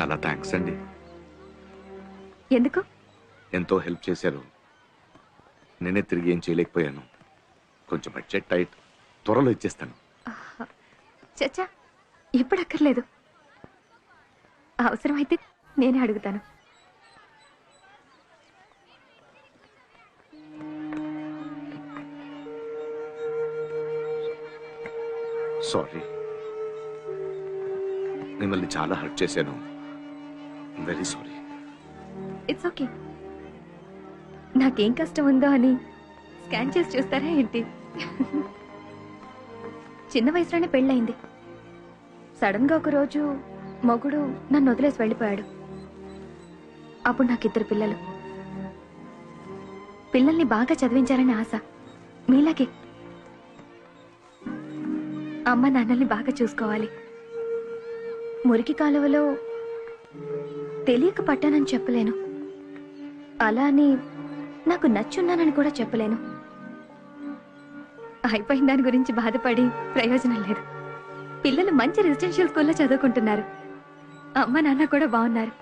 చాలా థ్యాంక్స్ అండి. ఎందుకు? ఎంతో హెల్ప్ చేశారు. నేనే తిరిగి ఏం చేయలేకపోయాను. కొంచెం బడ్జెట్ టైట్ త్వరలో ఇచ్చేస్తాను. చచ్చా ఇప్పుడు అక్కర్లేదు. అవసరమైతే నేనే అడుగుతాను. సారీ. మిమ్మల్ని చాలా హర్ట్ చేశాను. వెరీ సారీ ఇట్స్ ఓకే నాకేం కష్టం ఉందో అని స్కాన్ చేసి చూస్తారా ఏంటి? చిన్న వయసులోనే పెళ్ళయింది. సడన్గా ఒక రోజు మొగుడు నన్ను వదిలేసి వెళ్ళిపోయాడు. అప్పుడు నాకు ఇద్దరు పిల్లలు. పిల్లల్ని బాగా చదివించాలని ఆశ. మీలాగే అమ్మ నాన్నల్ని బాగా చూసుకోవాలి. మురికి కాలువలో తెలియక పట్టానని చెప్పలేను. అలా అని నాకు నచ్చున్నానని కూడా చెప్పలేను. అయిపోయిన దాని గురించి బాధపడి ప్రయోజనం లేదు. పిల్లలు మంచి రెసిడెన్షియల్ స్కూల్లో చదువుకుంటున్నారు. అమ్మ నాన్న కూడా బాగున్నారు.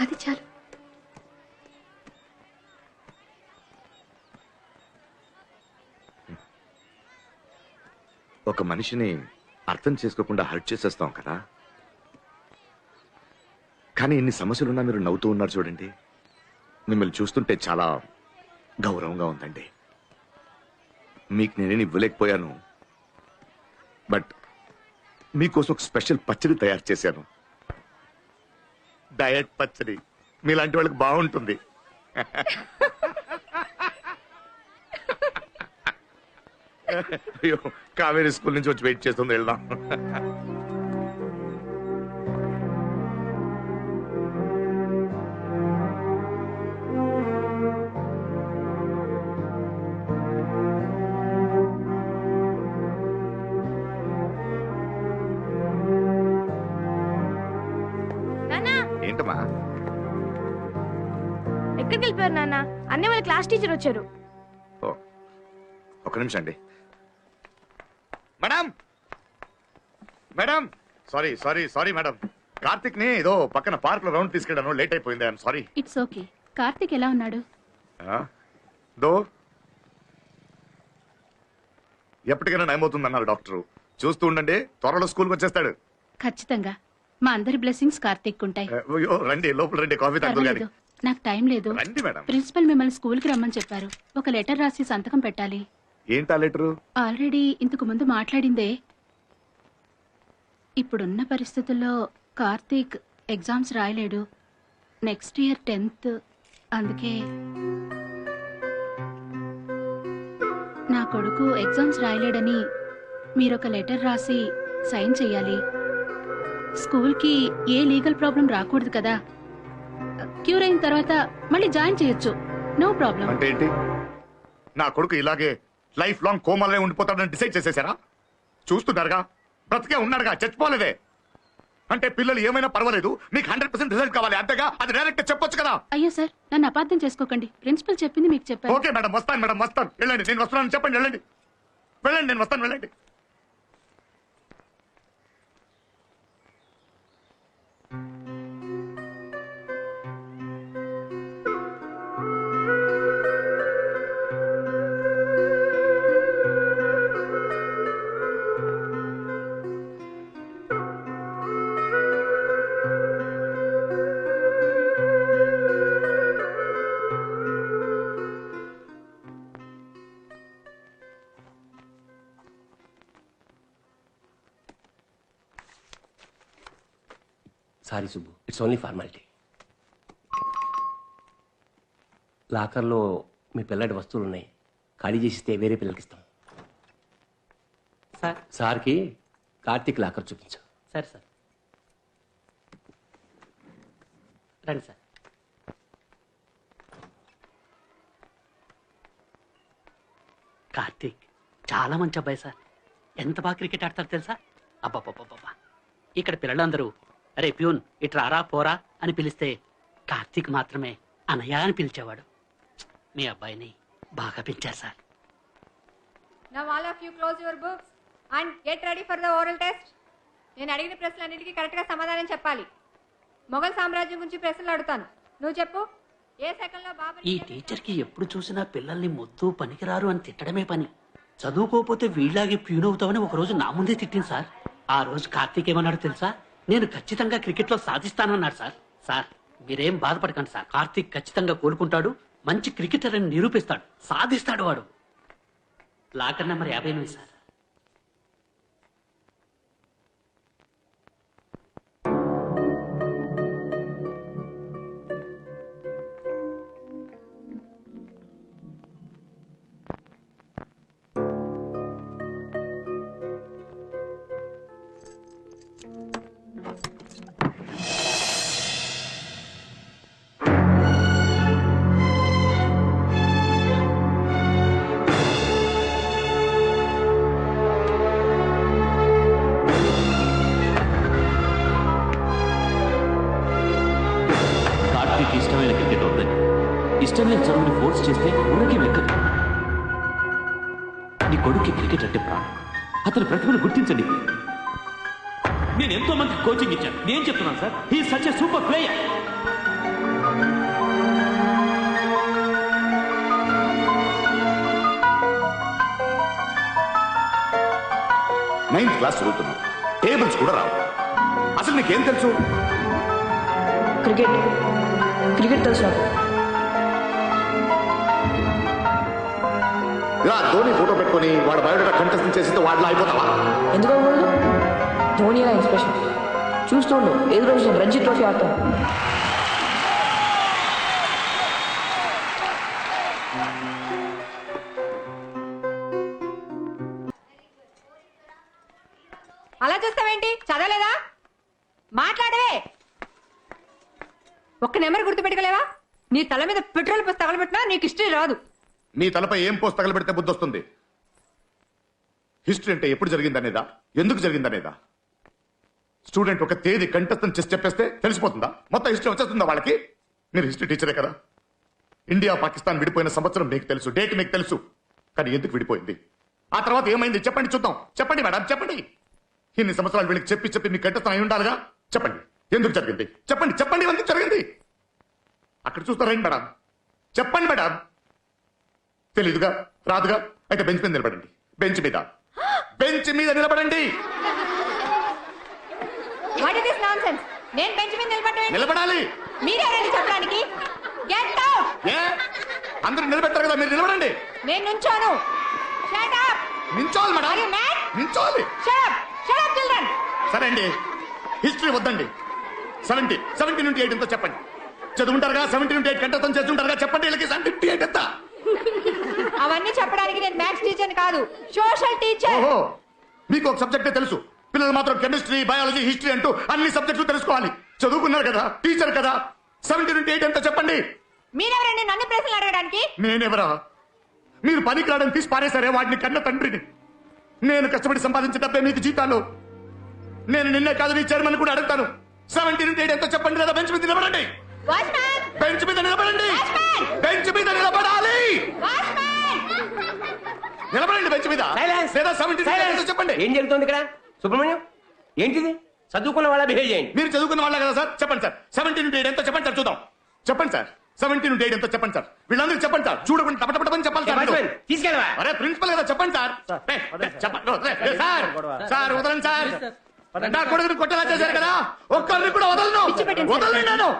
అది చాలు. ఒక మనిషిని అర్థం చేసుకోకుండా హర్ట్ చేసేస్తాం కదా? కానీ ఇన్ని సమస్యలున్నా మీరు నవ్వుతూ ఉన్నారు చూడండి. మిమ్మల్ని చూస్తుంటే చాలా గౌరవంగా ఉందండి. మీకు నేనేం ఇవ్వలేకపోయాను. బట్ మీకోసం ఒక స్పెషల్ పచ్చడి తయారు చేశాను. డయట్ పచ్చడి. మీలాంటి వాళ్ళకి బాగుంటుంది. అయ్యో కావేరీ స్కూల్ నుంచి వచ్చి వెయిట్ చేస్తుంది వెళ్దాం. ఏంటమ్మా ఎక్కడికి వెళ్ళిపోయారు నాన్న? అన్నీ వాళ్ళ క్లాస్ టీచర్ వచ్చారు. ఓ ఒక నిమిషం అండి. Madam! Madam! Sorry sorry sorry madam. కార్తిక్ని ఏదో పక్కన పార్క్లో రౌండ్ తీసుకెళ్ళాను లేట్ అయిపోయింది I'm sorry. It's okay. Karthik ఎలా ఉన్నాడు? దో? ఎప్పటికైనా నయమవుతుంది అన్నారు డాక్టర్. చూస్తూ ఉండండి త్వరలో స్కూల్కి వచ్చేస్తాడు. ఖచ్చితంగా. మా అందరి బ్లెస్సింగ్స్ కార్తీక్ ఉంటాయి అయ్యో, రండి లోపల రండి కాఫీ పర్వాలేదు కానీ నాకు టైం లేదు. రండి మేడం. ప్రిన్సిపల్ మిమ్మల్ని స్కూల్కి రమ్మని చెప్పారు. ఒక లెటర్ రాసి సంతకం పెట్టాలి. ఏంటా లెటరు? ఆల్రెడీ ఇంతకు ముందు మాట్లాడిందే. ఇప్పుడున్న పరిస్థితుల్లో Karthik exams రాయలేడు. Next year tenth. అందుకే నా కొడుకు ఎగ్జామ్స్ రాయలేడని మీరొక లెటర్ రాసి సైన్ చేయాలి స్కూల్కి ఏ లీగల్ ప్రాబ్లం రాకూడదు కదా. క్యూర్ అయిన తర్వాత మళ్ళీ జాయిన్ చేయొచ్చు. No problem. అంటే ఏంటి? నా కొడుకు ఇలాగే లైఫ్ లాంగ్ కోమాలే ఉండిపోతాడని డిసైడ్ చేసేసారా? చూస్తున్నారుగా? బ్రతికే ఉన్నాడుగా? చచ్చిపోలేదే? అంటే పిల్లలు ఏమైనా పర్వాలేదు? మీకు హండ్రెడ్ పర్సెంట్ రిజల్ట్ కావాలి. అంతేగా? అది డైరెక్ట్ చెప్పొచ్చు కదా? అయ్యో సార్ నన్ను అపార్థం చేసుకోకండి. ప్రిన్సిపల్ చెప్పింది మీకు చెప్పాను. ఓకే మేడం వస్తాను మేడం వస్తాను. వెళ్ళండి నేను వస్తున్నాను. చెప్పండి వెళ్ళండి. వెళ్ళండి నేను వస్తాను వెళ్ళండి. Sorry Subbu. It's only formality లాకర్లో మీ పిల్లడి వస్తువులు ఉన్నాయి ఖాళీ చేసిస్తే వేరే పిల్లలకి ఇస్తాం. సార్. సార్కి కార్తీక్ లాకర్ చూపించు. సరే సార్. రండి సార్. కార్తీక్ చాలా మంచి అబ్బాయి సార్. ఎంత బాగా క్రికెట్ ఆడతారు తెలుసా? అబ్బాబ్బాబ్బా ఇక్కడ పిల్లలందరూ అరే ప్యూన్ ఇటు రారా పోరా అని పిలిస్తే కార్తీక్ మాత్రమే అనయ్య అని పిలిచేవాడు. మీ అబ్బాయిని బాగా పెంచారు sir. Your books and get ready for the oral test. నేను అడిగిన ప్రశ్నలన్నిటికీ కరెక్ట్గా సమాధానం చెప్పాలి. మొఘల్ సామ్రాజ్యం గురించి ప్రశ్నలు అడుగుతాను. నువ్వు చెప్పు. ఏ సెకండ్లో బాబర్ ఈ టీచర్కి ఎప్పుడు చూసినా పిల్లల్ని ముద్దు పనికిరారు అని తిట్టడమే పని. చదువుకోకపోతే వీళ్ళలాగే ప్యూన్ అవుతామని ఒక రోజు నా ముందే తిట్టింది సార్. ఆ రోజు కార్తీక్ ఏమన్నాడు తెలుసా? నేను ఖచ్చితంగా క్రికెట్లో సాధిస్తానన్నాడు సార్. సార్ మీరేం బాధపడకండి సార్. కార్తీక్ ఖచ్చితంగా కోలుకుంటాడు మంచి క్రికెటర్ అని నిరూపిస్తాడు సాధిస్తాడు వాడు. లాకర్ నెంబర్ యాభై ఎనిమిది సార్. ఇష్టం లేని చదువుని ఫోర్స్ చేస్తే ఊరికి వెక్కదు నీ కొడుక్కి క్రికెట్ అంటే ప్రాణం. అతని ప్రతిభను గుర్తించండి. నేను ఎంతో మంది కోచింగ్ ఇచ్చాను. నేను చెప్తున్నాను sir he such a super player ninth class చదువుతున్నావు టేబుల్స్ కూడా రావు. అసలు నీకేం తెలుసు? క్రికెట్ క్రికెట్ తెలుసు నాకు. ఇలా ధోని ఫోటో పెట్టుకొని వాడు బయోడేటా కంటెస్ట్ చేసితే వాడిలో అయిపోతావా? ఎందుకు అవ్వకూడదు? ధోని నా ఇన్స్పిరేషన్? చూస్తూ ఉండు ఏదో రోజు నేను రంజీ ట్రోఫీ ఆడతాను అలా చూస్తావేంటి? చదవలేదా? మాట్లాడవే! ఒక్క నెంబర్ గుర్తు పెట్టుకోలేవా నీ తల మీద పెట్రోల్ పోసి తగలబెట్టినా నీకు హిస్టరీ రాదు. నీ తలపై ఏం పోస్ట్ తగలబెడితే బుద్ధి వస్తుంది హిస్టరీ అంటే ఎప్పుడు జరిగిందనేదా? ఎందుకు జరిగిందనేదా? స్టూడెంట్ ఒక తేదీ కంఠస్థం చేసి చెప్పేస్తే తెలిసిపోతుందా? మొత్తం హిస్టరీ వచ్చేస్తుందా వాళ్ళకి? మీరు హిస్టరీ టీచరే కదా? ఇండియా పాకిస్తాన్ విడిపోయిన సంవత్సరం మీకు తెలుసు డేట్ మీకు తెలుసు. కానీ ఎందుకు విడిపోయింది? ఆ తర్వాత ఏమైంది? చెప్పండి చూద్దాం. చెప్పండి మేడం చెప్పండి. ఇన్ని సంవత్సరాలు వీళ్ళకి చెప్పి చెప్పి మీ కంఠస్థం అయి ఉండాలిగా? చెప్పండి. ఎందుకు జరిగింది? చెప్పండి చెప్పండి ఎందుకు జరిగింది? అక్కడ చూస్తారండి మేడం? చెప్పండి మేడం. తెలీదుగా రాదుగా. అయితే బెంచ్ మీద నిలబడండి. బెంచ్ మీద. బెంచ్ మీద నిలబడండి. వాట్ ఇస్ దిస్ నాన్సెన్స్ నేను బెంచ్ మీద నిలబడ్డా నిలబడాలి. చెప్పడానికి. గెట్ అవుట్ ఏ? అందరూ నిలబెట్టారు కదా మీరు నిలబడండి. నేను నుంచోను. షట్ అప్ నించోవాలి madam Are you mad? నించోవాలి. Shut up shut up children సరే అండి. హిస్టరీ వద్దండి. సెవెంటీ సెవెంటీ నుండి ఎయిట్ ఎంతో చెప్పండి. చదువుంటారుగా సెవెంటీ నుండి ఎయిట్ కంటే చదువుంటారుగా చెప్పండి వీళ్ళకి సెవెంటీ ఎయిట్ ఎంత? అవన్నీ చెప్పడానికి నేను మ్యాథ్స్ టీచర్ కాదు సోషల్ టీచర్ ఓహో మీకు ఒక సబ్జెక్టే తెలుసు. పిల్లలు మాత్రం కెమిస్ట్రీ బయాలజీ హిస్టరీ అంటూ అన్ని సబ్జెక్టులు తెలుసుకోవాలి. చదువుకున్నారు కదా టీచర్ కదా. సెవెంటీ నుండి ఎయిట్ ఎంతో చెప్పండి. మీరెవరండి నన్ను ప్రశ్నలు అడగడానికి? నేనెవరా? మీరు పనికి రావడం తీసి పారేశారే వాడిని కన్న తండ్రిని. నేను కష్టపడి సంపాదించిన డబ్బే మీకు జీతాలు. నేను నిన్నే కాదు నీ చైర్మన్ కూడా అడుగుతాను. సెవెంటీ నుండి ఎయిట్ ఎంతో చెప్పండి లేదా బెంచ్ మీద నిలబడండి Watchman! బెంచ్ మీద నిలబడాలి వాచ్మ్యాన్ మీద Silence! లేదా సెవెంటీ ఎంతో చెప్పండి. ఏం జరుగుతుంది ఇక్కడ? సుబ్రహ్మణ్యం ఏంటిది? చదువుకున్న వాళ్ళ బిహేవ్ చేయండి. మీరు చదువుకున్న వాళ్ళే కదా సార్? చెప్పండి సార్. సెవెంటీ నుండి ఎయిట్ ఎంతో చెప్పండి సార్ చూద్దాం. చెప్పండి సార్. సెవెంటీ నుండి ఎయిట్ ఎంతో చెప్పండి సార్. వీళ్ళందరికీ చెప్పండి సార్. చూడకుండా టపటపటమని చెప్పాలి సార్ మీరు. తీసుకెళ్ళవా? అరే ప్రిన్సిపల్ కదా చెప్పండి సార్. చెప్పండి. ఏ, సార్. సార్ వదలండి సార్. నా కొడుకుని కొట్టేలా చేశారు కదా. ఒక్కరిని కూడా వదలను. వదలండి నేను.